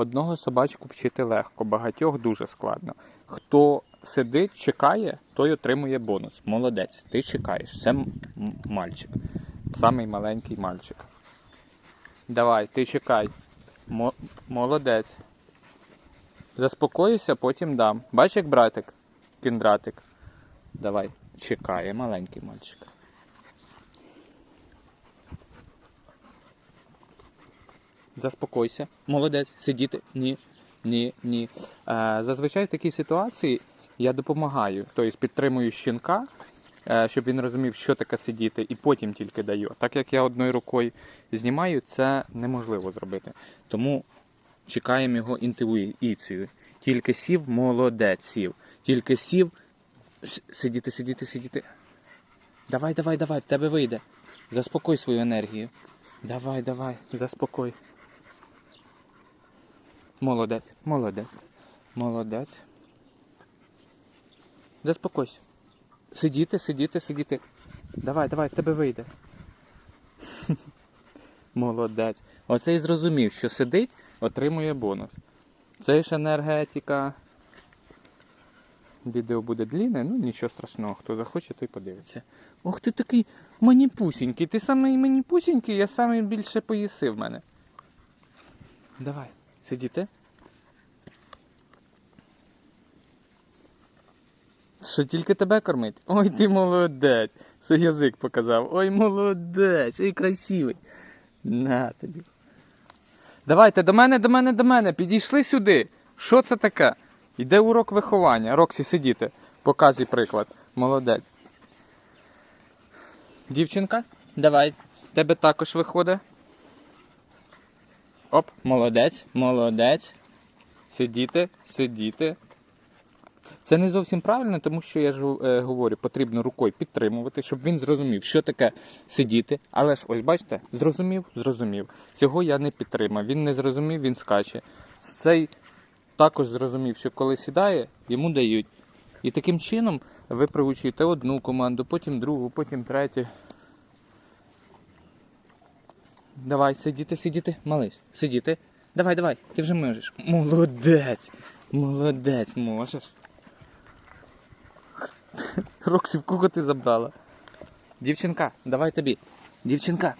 одного собачку вчити легко, багатьох дуже складно. Хто сидить, чекає, той отримує бонус. Молодець, ти чекаєш. Це мальчик. Самий маленький мальчик. Давай, ти чекай. Мо- молодець. Заспокоїся, потім дам. Бачиш, як братик? Кіндратик. Давай, чекає маленький мальчик. Заспокойся. Молодець. Сидіти. Ні. Ні, ні. Е, зазвичай в такій ситуації я допомагаю, тобто підтримую щенка, е, щоб він розумів, що таке сидіти, і потім тільки даю. Так як я одною рукою знімаю, це неможливо зробити. Тому чекаємо його інтуїцію. Тільки сів, молодець сів. Тільки сів. Сидіти, сидіти, сидіти. Давай, давай, давай, в тебе вийде. Заспокой свою енергію. Давай, давай, заспокой. Молодець, молодець, молодець. Заспокойся. Сидіти, сидіти, сидіти. Давай, давай, в тебе вийде. Молодець. Оцей зрозумів, що сидить, отримує бонус. Це ж енергетика. Відео буде длінне, ну нічого страшного, хто захоче, той подивиться. Ох ти такий маніпусінький. Ти самий маніпусінький, я самий більше поїси в мене. Давай, сидіти. Що тільки тебе кормить? Ой, ти молодець. Що язик показав. Ой, молодець, ой, красивий. На тобі. Давайте до мене, до мене, до мене. Підійшли сюди. Що це таке? Йде урок виховання. Роксі, сидіти. Показуй приклад. Молодець. Дівчинка, давай. Тебе також виходить. Оп, молодець, молодець. Сидіти, сидіти. Це не зовсім правильно, тому що я ж е, говорю, потрібно рукою підтримувати, щоб він зрозумів, що таке сидіти. Але ж ось бачите, зрозумів, зрозумів. Цього я не підтримав. Він не зрозумів, він скаче. Цей також зрозумів, що коли сідає, йому дають. І таким чином ви приучуєте одну команду, потім другу, потім третю. Давай, сидіти, сидіти, малиш, сидіти. Давай, давай, ти вже можеш. Молодець. Молодець, можеш. Роксі, в кого ти забрала? Дівчинка, давай тобі. Дівчинка.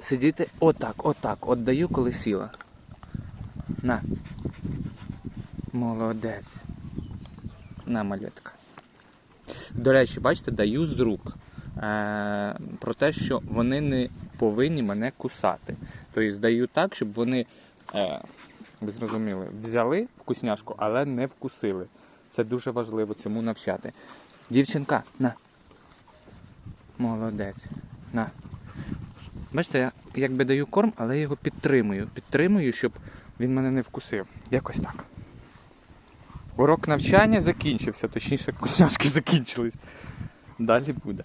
Сидіти отак, отак. Отдаю, коли сіла. На. Молодець. На, малютка. До речі, бачите, даю з рук. Е, про те, що вони не повинні мене кусати. Тобто здаю так, щоб вони, е, ви зрозуміли, взяли вкусняшку, але не вкусили. Це дуже важливо цьому навчати. Дівчинка, на. Молодець. На. Бачите, я якби даю корм, але я його підтримую. Підтримую, щоб він мене не вкусив. Якось так. Урок навчання закінчився, точніше, вкусняшки закінчились. Далі буде.